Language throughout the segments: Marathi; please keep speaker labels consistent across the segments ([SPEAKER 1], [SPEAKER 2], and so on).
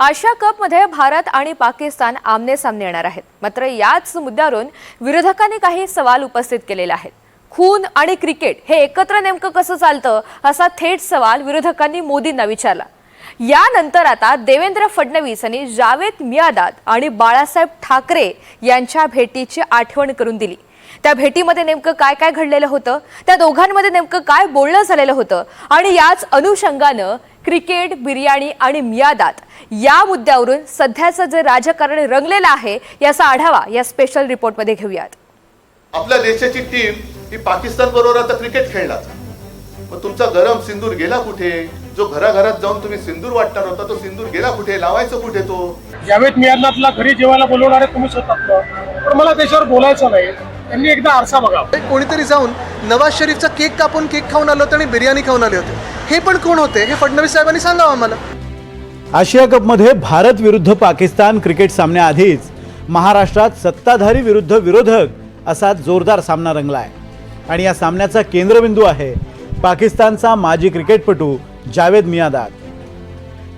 [SPEAKER 1] आशिया कपमध्ये भारत आणि पाकिस्तान आमने सामने येणार आहेत. मात्र याच मुद्द्यावरून विरोधकांनी काही सवाल उपस्थित केलेले आहेत. खून आणि क्रिकेट हे एकत्र नेमकं कसं चालतं असा थेट सवाल विरोधकांनी मोदींना विचारला. यानंतर आता देवेंद्र फडणवीस यांनी जावेद मियादाद आणि बाळासाहेब ठाकरे यांच्या भेटीची आठवण करून दिली. त्या भेटीमध्ये नेमकं काय काय घडलेलं होतं? त्या दोघांमध्ये नेमकं काय बोलणं झालेलं होतं? आणि याच अनुषंगानं क्रिकेट बिर्याणी आणि मियादात. या मुद्द्यावरून सध्याचं जे राजकारण रंगलेलं आहे याचा आढावा या स्पेशल रिपोर्टमध्ये घेऊयात.
[SPEAKER 2] आपल्या देशाची टीम ही पाकिस्तान बरोबर आता क्रिकेट खेळणार. मग तुमचा गरम सिंदूर गेला कुठे? जो घराघरात जाऊन तुम्ही सिंदूर वाटणार होता तो सिंदूर गेला कुठे? लावायचं कुठे तो?
[SPEAKER 3] जावेद मियादनाथला घरी जेवायला बोलवणारे तुम्ही स्वतः पण मला त्याच्यावर बोलायचं नाही. त्यांनी एकदा आरसा बघावा.
[SPEAKER 4] कोणीतरी जाऊन नवाज शरीफचा केक कापून केक खाऊन आलो होतं आणि बिर्याणी खाऊन आले होते. हे पण कोण होते? हे फडणवीस साहेबांनी सांगावं आम्हाला.
[SPEAKER 5] आशिया कपमध्ये भारत विरुद्ध पाकिस्तान क्रिकेट सामन्याआधीच महाराष्ट्रात सत्ताधारी विरुद्ध विरोधक असा जोरदार सामना रंगला आहे आणि या सामन्याचा केंद्रबिंदू आहे पाकिस्तानचा माजी क्रिकेटपटू जावेद मियादाद.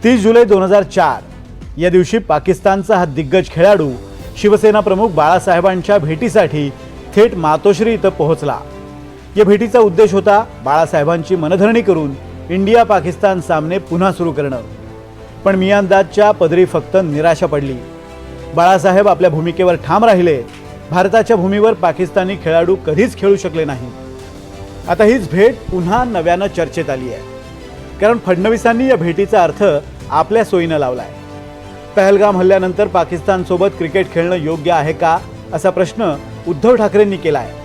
[SPEAKER 5] तीस जुलै दोन हजार चार या दिवशी पाकिस्तानचा हा दिग्गज खेळाडू शिवसेना प्रमुख बाळासाहेबांच्या भेटीसाठी थेट मातोश्री इथं पोहोचला. या भेटीचा उद्देश होता बाळासाहेबांची मनधरणी करून इंडिया पाकिस्तान सामने पुन्हा सुरू करणं. पण मियानदादच्या पदरी फक्त निराशा पडली. बाळासाहेब आपल्या भूमिकेवर ठाम राहिले. भारताच्या भूमीवर पाकिस्तानी खेळाडू कधीच खेळू शकले नाही आता हीच भेट पुन्हा नव्यानं चर्चेत आली आहे. कारण फडणवीसांनी या भेटीचा अर्थ आपल्या सोयीनं लावलाय. पहलगाम हल्ल्यानंतर पाकिस्तानसोबत क्रिकेट खेळणं योग्य आहे का असा प्रश्न उद्धव ठाकरेंनी केला आहे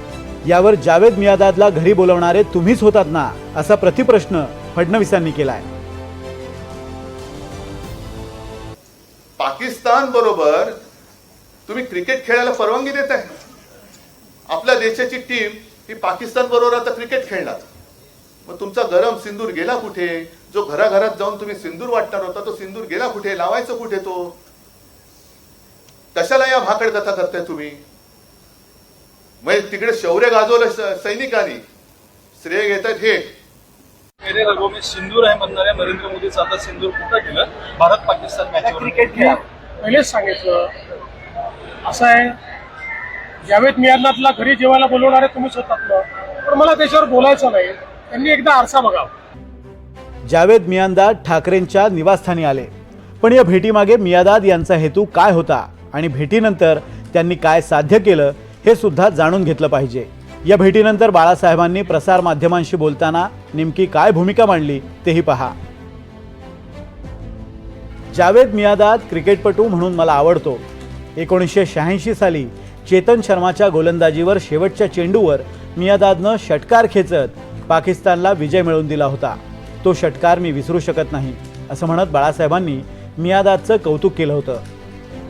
[SPEAKER 5] यावर जावेद मियादादला घरी बोलवणारे तुम्हीच होतात ना असा प्रतिप्रश्न फडणवीसांनी केलाय.
[SPEAKER 2] पाकिस्तान बरोबर तुम्ही क्रिकेट खेळायला परवानगी देत आहे. आपल्या देशाची टीम ही पाकिस्तान बरोबर आता क्रिकेट खेळणार. मग तुमचा गरम सिंदूर गेला कुठे? जो घराघरात जाऊन तुम्ही सिंदूर वाटणार होता तो सिंदूर गेला कुठे? लावायचं कुठे तो? कशाला या भाकड कथा करताय तुम्ही? मग तिकडे शौर्य गाजवलं सैनिकांनी. श्रेय घेतात हे.
[SPEAKER 6] में सिंदूर आहे म्हणणाऱ्या नरेंद्र मोदीचं आता सिंदूर कुठं गेलं? भारत पाकिस्तान मॅच क्रिकेट
[SPEAKER 3] पहिलेच सांगितलं असं आहे जावेद मियादनाथला घरी जेवायला बोलवणारे तुम्ही स्वतः पण मला त्याच्यावर बोलायचं नाही. त्यांनी एकदा आरसा बघावा.
[SPEAKER 5] जावेद मियांदाद ठाकरेंच्या निवासस्थानी आले पण या भेटीमागे मियादाद यांचा हेतू काय होता आणि भेटीनंतर त्यांनी काय साध्य केलं हे सुद्धा जाणून घेतलं पाहिजे. या भेटीनंतर बाळासाहेबांनी प्रसार माध्यमांशी बोलताना नेमकी काय भूमिका मांडली तेही पहा. जावेद मियादाद क्रिकेटपटू म्हणून मला आवडतो. एकोणीसशे शहाऐंशी साली चेतन शर्माच्या गोलंदाजीवर शेवटच्या चेंडूवर मियादादनं षटकार खेचत पाकिस्तानला विजय मिळवून दिला होता. तो षटकार मी विसरू शकत नाही असं म्हणत बाळासाहेबांनी मियादादचं कौतुक केलं होतं.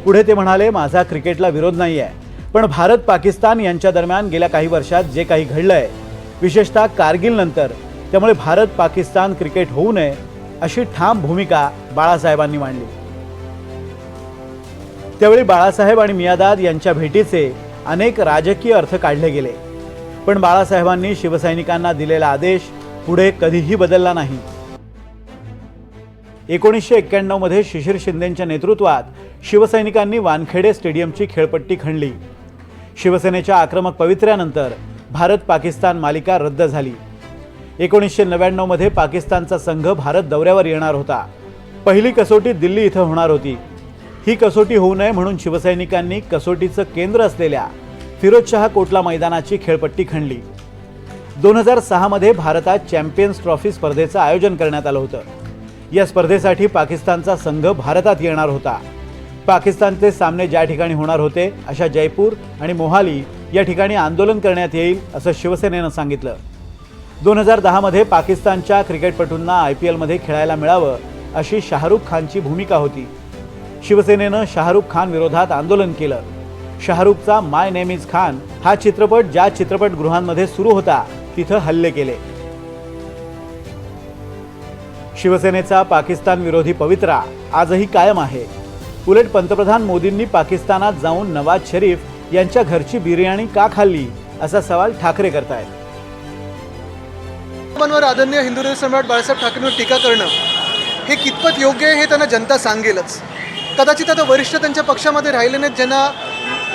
[SPEAKER 5] पुढे ते म्हणाले माझा क्रिकेटला विरोध नाही आहे पण भारत पाकिस्तान यांच्या दरम्यान गेल्या काही वर्षात जे काही घडलंय विशेषतः कारगिल नंतर त्यामुळे भारत पाकिस्तान क्रिकेट होऊ नये अशी ठाम भूमिका बाळासाहेबांनी मांडली. त्यावेळी बाळासाहेब आणि मियादाद यांच्या भेटीचे अनेक राजकीय अर्थ काढले गेले. पण बाळासाहेबांनी शिवसैनिकांना दिलेला आदेश पुढे कधीही बदलला नाही. एकोणीसशे एक्क्याण्णवमध्ये शिशिर शिंदेच्या नेतृत्वात शिवसैनिकांनी वानखेडे स्टेडियमची खेळपट्टी खणली. शिवसेनेच्या आक्रमक पवित्र्यानंतर भारत पाकिस्तान मालिका रद्द झाली. एकोणीसशे नव्याण्णवमध्ये पाकिस्तानचा संघ भारत दौऱ्यावर येणार होता. पहिली कसोटी दिल्ली इथं होणार होती. ही कसोटी होऊ नये म्हणून शिवसैनिकांनी कसोटीचं केंद्र असलेल्या फिरोजशाह कोटला मैदानाची खेळपट्टी खणली. दोन हजार सहामध्ये भारतात चॅम्पियन्स ट्रॉफी स्पर्धेचं आयोजन करण्यात आलं होतं. या स्पर्धेसाठी पाकिस्तानचा संघ भारतात येणार होता. पाकिस्तानचे सामने ज्या ठिकाणी होणार होते अशा जयपूर आणि मोहाली या ठिकाणी आंदोलन करण्यात येईल असं शिवसेनेनं सांगितलं. दोन हजार दहामध्ये पाकिस्तानच्या क्रिकेटपटूंना आय पी एलमध्ये खेळायला मिळावं अशी शाहरुख खानची भूमिका होती. शिवसेनेनं शाहरुख खान विरोधात आंदोलन केलं. शाहरुखचा माय नेम इज खान हा चित्रपट ज्या चित्रपटगृहांमध्ये सुरू होता तिथं हल्ले केले. शिवसेनेचा पाकिस्तान विरोधी पवित्रा आजही कायम आहे. उलट पंतप्रधान मोदींनी पाकिस्तानात जाऊन नवाज शरीफ यांच्या घरची बिर्याणी का खाल्ली असा सवाल ठाकरे करतायत.
[SPEAKER 4] आहेत आदरणीय हिंदू सम्राट बाळासाहेब ठाकरेंवर टीका करणं हे कितपत योग्य आहे हे त्यांना जनता सांगेलच. कदाचित आता वरिष्ठ त्यांच्या पक्षामध्ये राहिले नाहीत ज्यांना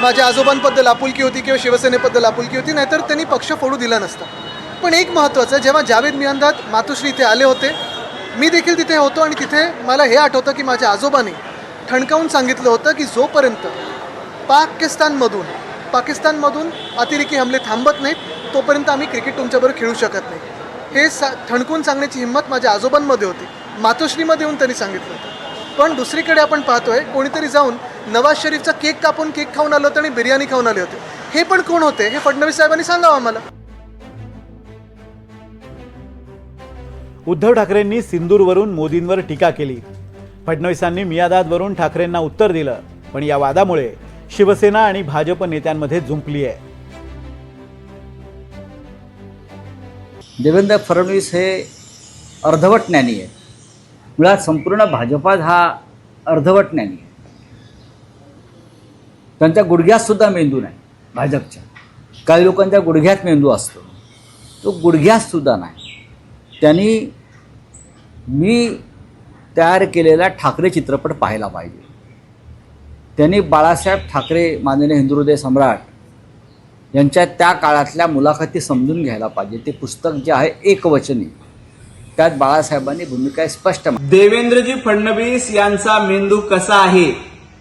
[SPEAKER 4] माझ्या आजोबांबद्दल आपुलकी होती किंवा शिवसेनेबद्दल आपुलकी होती नाहीतर त्यांनी पक्ष फोडू दिला नसता. पण एक महत्त्वाचं जेव्हा जावेद मियांदाद मातोश्री इथे आले होते मी देखील तिथे होतो आणि तिथे मला हे आठवतं की माझ्या आजोबांनी ठणकावून सांगितलं होतं की जोपर्यंत पाकिस्तानमधून पाकिस्तानमधून अतिरेकी हमले थांबत नाहीत तोपर्यंत आम्ही क्रिकेट तुमच्याबरोबर खेळू शकत नाही. हे सा ठणकून सांगण्याची हिंमत माझ्या आजोबांमध्ये होती. मातोश्रीमध्ये येऊन त्यांनी सांगितलं होतं. पण दुसरीकडे आपण पाहतोय कोणीतरी जाऊन नवाज शरीफचा केक कापून केक खाऊन आलं होतं आणि बिर्याणी खाऊन आले होते. हे पण कोण होते? हे फडणवीस साहेबांनी सांगावं आम्हाला.
[SPEAKER 5] उद्धव ठाकरेंनी सिंदूरवरून मोदींवर टीका केली. फडणवीसांनी मियादादवरून ठाकरेंना उत्तर दिलं पण या वादामुळे शिवसेना आणि भाजप नेत्यांमध्ये झुंपली आहे.
[SPEAKER 7] देवेंद्र फडणवीस हे अर्धवट ज्ञानी आहे मुळात संपूर्ण भाजपात हा अर्धवट ज्ञानी आहे. त्यांच्या गुडघ्यातसुद्धा मेंदू नाही भाजपच्या. काही लोकांच्या गुडघ्यात मेंदू असतो. तो गुडघ्यातसुद्धा नाही. त्यांनी मी तयार केलेला ठाकरे चित्रपट पाहायला पाहिजे. त्यांनी बाळासाहेब ठाकरे माननीय हिंदुहृदय सम्राट यांच्या त्या काळातल्या मुलाखती समजून घ्यायला पाहिजे. ते पुस्तक जे आहे एकवचनी. त्यात बाळासाहेबांनी भूमिका स्पष्ट
[SPEAKER 8] देवेंद्रजी फडणवीस यांचा मेंदू कसा आहे?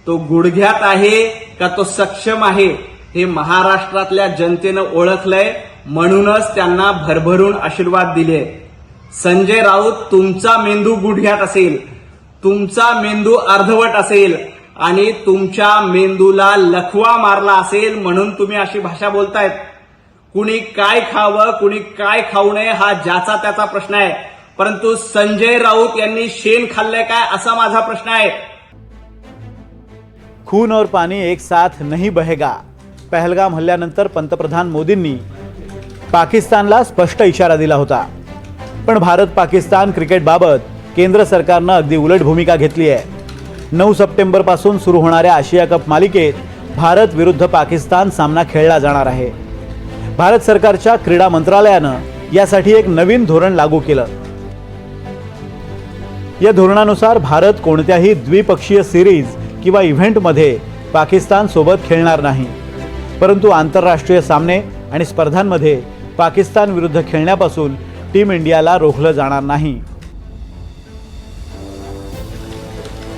[SPEAKER 8] तो गुडघ्यात आहे का तो सक्षम आहे? हे महाराष्ट्रातल्या जनतेनं ओळखलंय. म्हणूनच त्यांना भरभरून आशीर्वाद दिले संजय राऊत तुमचा मेंदू गुडघ्यात असेल तुमचा मेंदू अर्धवट असेल आणि तुमच्या मेंदूला लखवा मारला असेल म्हणून तुम्ही अशी भाषा बोलतायत. कुणी काय खावं कुणी काय खाऊ नये हा ज्याचा त्याचा प्रश्न आहे. परंतु संजय राऊत यांनी शेण खाल्लंय काय असा माझा प्रश्न आहे.
[SPEAKER 5] खून और पाणी एक साथ नहीं बहेगा पहलगाम हल्ल्यानंतर पंतप्रधान मोदींनी पाकिस्तानला स्पष्ट इशारा दिला होता. पण भारत पाकिस्तान क्रिकेटबाबत केंद्र सरकारनं अगदी उलट भूमिका घेतली आहे. नऊ सप्टेंबरपासून सुरू होणाऱ्या आशिया कप मालिकेत भारत विरुद्ध पाकिस्तान सामना खेळला जाणार आहे. भारत सरकारच्या क्रीडा मंत्रालयानं यासाठी एक नवीन धोरण लागू केलं. या धोरणानुसार भारत कोणत्याही द्विपक्षीय सिरीज किंवा इव्हेंटमध्ये पाकिस्तान सोबत खेळणार नाही. परंतु आंतरराष्ट्रीय सामने आणि स्पर्धांमध्ये पाकिस्तान विरुद्ध खेळण्यापासून टीम इंडियाला रोखलं जाणार नाही.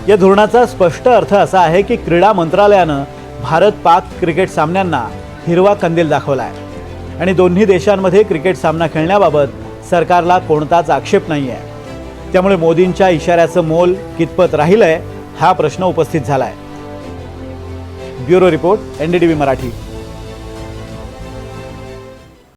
[SPEAKER 5] या धोरणाचा स्पष्ट अर्थ असा आहे की क्रीडा मंत्रालयानं भारत पाक क्रिकेट सामन्यांना हिरवा कंदील दाखवला आहे आणि दोन्ही देशांमध्ये क्रिकेट सामना खेळण्याबाबत सरकारला कोणताच आक्षेप नाही आहे त्यामुळे मोदींच्या इशाऱ्याचं मोल कितपत राहिलंय हा प्रश्न उपस्थित झालाय. Bureau report NDTV Marathi.